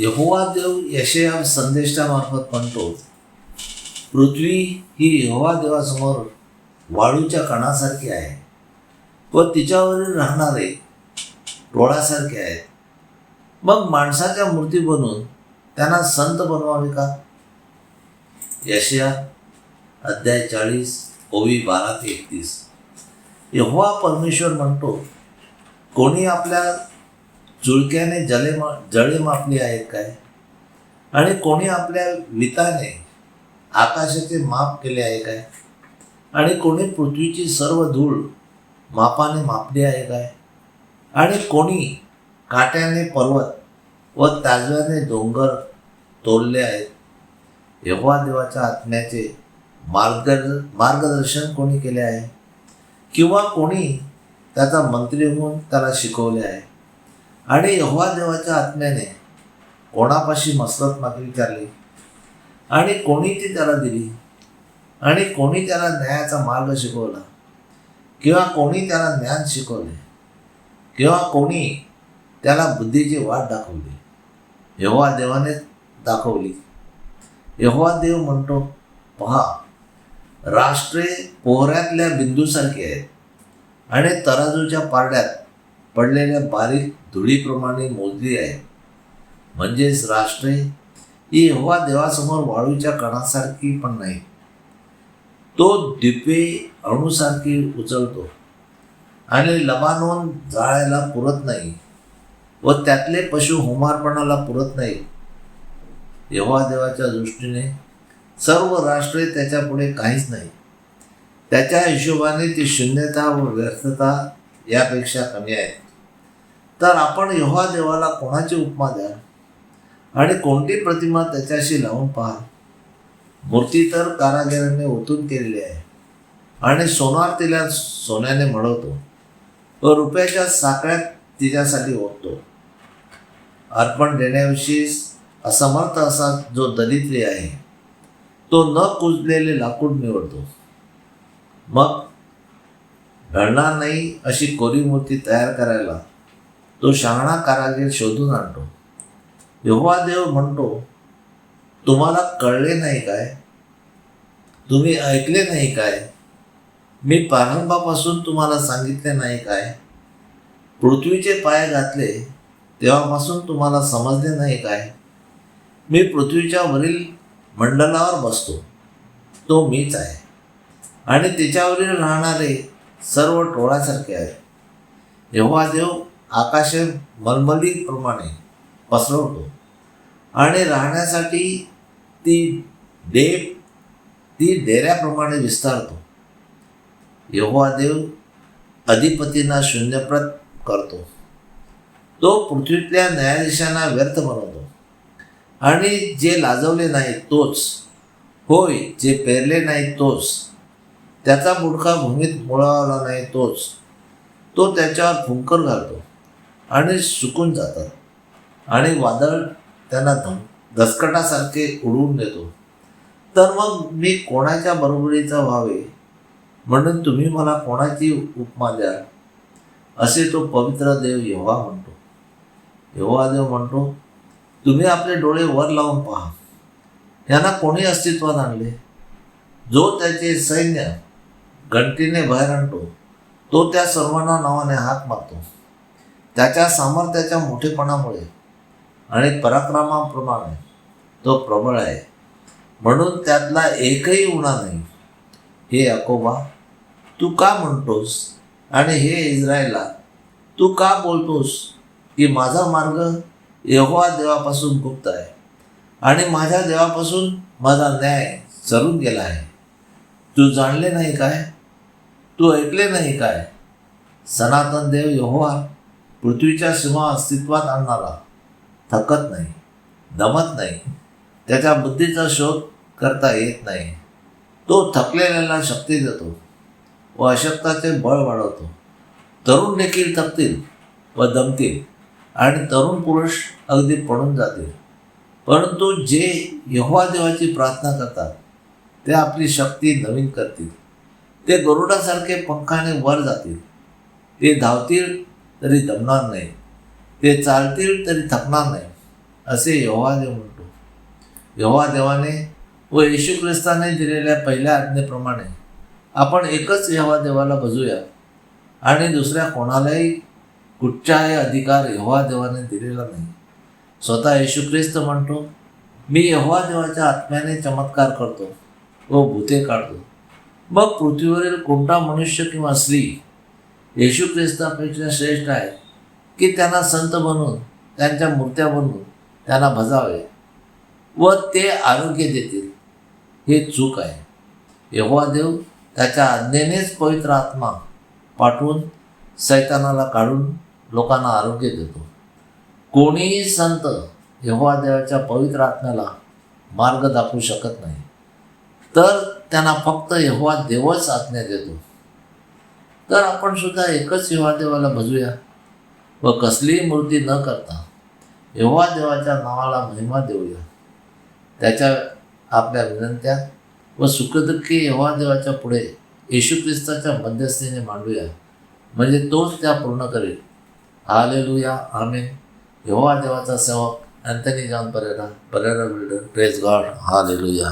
यहोवा देव यशया संदेशामार्फत म्हणतो पृथ्वी ही यहोवा देवासमोर वाळूच्या कणासारखी आहे व तिच्यावरील राहणारे टोळासारखे आहेत. मग माणसाच्या मूर्ती बनून त्यांना संत बनवावे का? यशया अध्याय चाळीस ओवी बारा ते एकतीस. यहोवा परमेश्वर म्हणतो कोणी आपल्या चुळक्याने जले मा जळे मापली आहेत काय? आणि कोणी आपल्या विताने आकाशाचे माप केले आहे काय? आणि कोणी पृथ्वीची सर्व धूळ मापाने मापली आहे काय? आणि कोणी काट्याने पर्वत व ताजव्याने डोंगर तोडले आहेत? यहोवा देवाच्या आत्म्याचे मार्ग मार्गदर्शन कोणी केले आहे? किंवा कोणी त्याचा मंत्री होऊन त्याला शिकवले आहे? आणि यहोवा देवाच्या आत्म्याने कोणापाशी मसरत मागणी विचारली आणि कोणी ती त्याला दिली? आणि कोणी त्याला न्यायाचा मार्ग शिकवला? किंवा कोणी त्याला ज्ञान शिकवले? किंवा कोणी त्याला बुद्धीची वाट दाखवली? यहोवा देवाने दाखवली. यहोवा देव म्हणतो पहा राष्ट्रे पोहऱ्यातल्या बिंदूसारखी आहेत आणि तराजूच्या पारड्यात पडलेल्या बारीक धुळीप्रमाणे मोजली आहे. म्हणजेच राष्ट्रे ही हवा देवासमोर वाळूच्या कणासारखी पण नाही. तो दिपे अणुसारखी उचलतो आणि लबानोन जाळायला पुरत नाही व त्यातले पशु हुमारपणाला पुरत नाही. यहोवा देवाच्या दृष्टीने सर्व राष्ट्रे त्याच्यापुढे काहीच नाही. त्याच्या हिशोबाने ती शून्यता व व्यर्थता यापेक्षा कमी आहे. तर आपण यहोवा देवाला कोणाची उपमा द्या आणि कोणती प्रतिमा त्याच्याशी लावून पहा मूर्ती तर कारागिराने ओतून केलेली आहे. आणि सोनार तिला सोन्याने मळवतो. व रुपयाच्या साखळ्यात तिच्यासाठी ओततो. अर्पण देण्याविषयी असमर्थ असा जो दलित्री आहे तो न कुजलेले लाकूड निवडतो. मग घडणार नाही अशी कोरी मूर्ती तयार करायला तो शहाणा कारागीर शोधून आणतो. यहोवा देव म्हणतो तुम्हाला कळले नाही काय? तुम्ही ऐकले नाही काय? मी प्रारंभापासून तुम्हाला सांगितले नाही काय? पृथ्वीचे पाय घातले तेव्हापासून तुम्हाला समजले नाही काय? मी पृथ्वीच्या वरील मंडलावर बसतो. तो मीच आहे. आणि तिच्यावरील राहणारे सर्व टोळासारखे आहे जेव्हा देव आकाशे मलमलीप्रमाणे पसरवतो. आणि राहण्यासाठी ती डेप ती डेऱ्याप्रमाणे विस्तारतो. यहोवा देव अधिपतींना शून्यप्रत करतो. तो पृथ्वीतल्या न्यायाधीशांना व्यर्थ बनवतो. आणि जे लाजवले नाही तोच. होय जे पेरले नाही तोच. त्याचा बुडका भूमीत मुळावला नाही तोच. तो त्याच्यावर फुंकर घालतो. आणि सुकून जातात. आणि वादळ त्यांना धम दसकटासारखे उडवून देतो. तर मग मी कोणाच्या बरोबरीचा व्हावे? म्हणून तुम्ही मला कोणाची उपमा द्याल असे तो पवित्र देव येव्हा म्हणतो. यहोवा देव म्हणतो तुम्ही आपले डोळे वर लावून पहा. यांना कोणी अस्तित्वात आणले? जो त्याचे सैन्य घंटीने बाहेर आणतो तो त्या सर्वांना नावाने हात मारतो त्याच्या सामर्थ्याच्या मोठेपणामुळे आणि पराक्रमाप्रमाणे तो प्रबळ आहे. म्हणून त्यातला एकही उणा नाही. हे अकोबा तू का म्हणतोस? आणि हे इस्रायला तू का बोलतोस? की माझा मार्ग यहोवा देवापासून गुप्त आहे. आणि माझ्या देवापासून माझा न्याय चरून गेला आहे. तू जाणले नाही काय? तू ऐकले नाही काय? सनातन देव यहोवा पृथ्वीच्या सीमा अस्तित्वात आणणारा. थकत नाही दमत नाही त्याच्या बुद्धीचा शोध करता येत नाही. तो थकलेल्याला शक्ती देतो व अशक्ताचे बळ वाढवतो. तरुण देखील थकतील व दमतील आणि तरुण पुरुष अगदी पडून जातील. परंतु जे यहोवा देवाची प्रार्थना करतात ते आपली शक्ती नवीन करतील. ते गरुडासारखे पंखाने वर जातील. ते धावतील तरी दमणार नाही. ते चालतील तरी थकणार नाही. असे यहोवा देव म्हणतो. यहोवा देवाने व येशू ख्रिस्ताने दिलेल्या पहिल्या आज्ञेप्रमाणे आपण एकच यहोवा देवाला भजूया आणि दुसऱ्या कोणालाही कुठचाही अधिकार यहोवा देवाने दिलेला नाही. स्वतः येशू ख्रिस्त म्हणतो मी यहोवा देवाच्या आत्म्याने चमत्कार करतो व भूते काढतो. मग पृथ्वीवरील कोणता मनुष्य किंवा स्त्री येशू ख्रिस्तापेक्षा श्रेष्ठ आहे. की त्यांना संत बनवून त्यांच्या मूर्त्या बनवून त्यांना भजावे व ते आरोग्य देतील हे चूक आहे. यहोवा देव त्याच्या आज्ञेनेच पवित्र आत्मा पाठवून सैतानाला काढून लोकांना आरोग्य देतो. कोणीही संत यहोवा देवाच्या पवित्र आत्म्याला मार्ग दाखवू शकत नाही. तर त्यांना फक्त यहोवा देवच आज्ञा देतो. तर आपण सुद्धा एकच यहोवा देवाला भजूया. व कसलीही मूर्ती न करता एव्हा देवाच्या नावाला महिमा देऊया. त्याच्या आपल्या विनंत्या व सुखदुःखी एव्हा देवाच्या पुढे येशू ख्रिस्ताच्या मध्यस्थीने मांडूया. म्हणजे तोच त्या पूर्ण करेल. Hallelujah amen. एव्हा देवाचा सेवक Anthony John Pereira Pereira builder praise God. Hallelujah.